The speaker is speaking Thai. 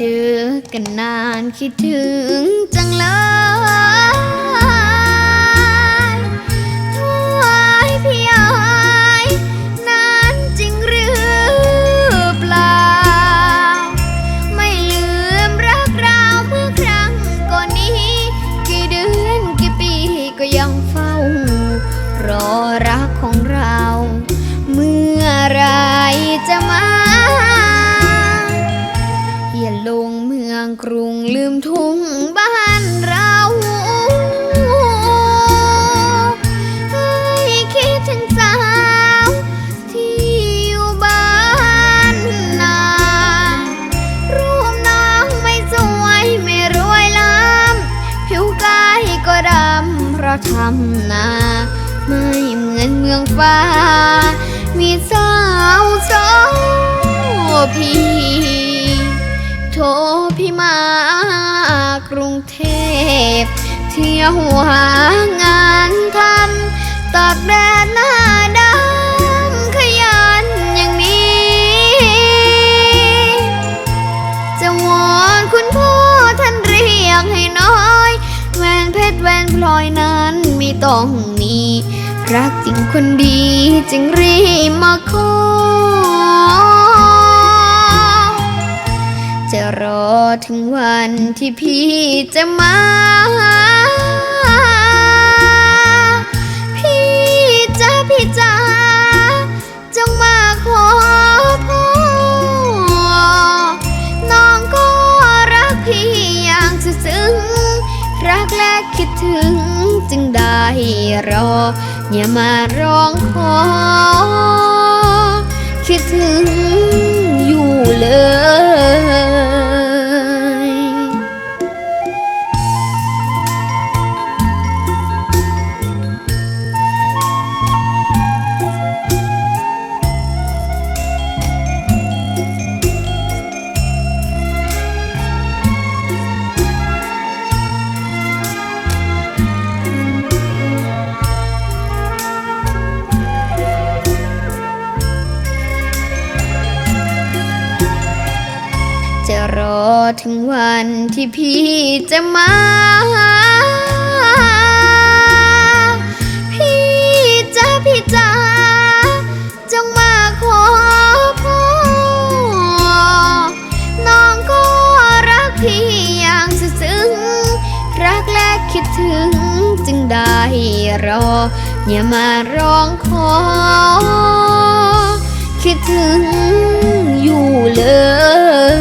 จอกันนานคิดถึงจังเลยถวายพี่อายนานจริงหรือเปล่า ไม่ลืมรักเราเมื่อครั้งก่อนนี้ กี่เดือนกี่ปีก็ยังเฝ้า รอรักของเรา เมื่อไรจะมา ทำนา ไม่เหมือนเมืองฟ้า มีสาวโซพี่โทรพี่มากรุงเทพ เที่ยวหางานทำตากแดดหน้าดำขยันอย่างนี้ จะวอนคุณพ่อท่านเรียกให้น้อย เพชรแหวนพลอยนั้นไม่ต้องมีรักจริงคนดีจึงรีบมาขอจะรอถึงวันที่พี่จะมา คิดถึงจึงได้รอ อย่ามาร้องขอคิดถึง ถึงวันที่พี่จะมา พี่จ้าพี่จ้าจงมาขอพ่อ น้องก็รักพี่อย่างซึ้ง รักและคิดถึงจึงได้รอ อย่ามาร้องขอ คิดถึงอยู่เลย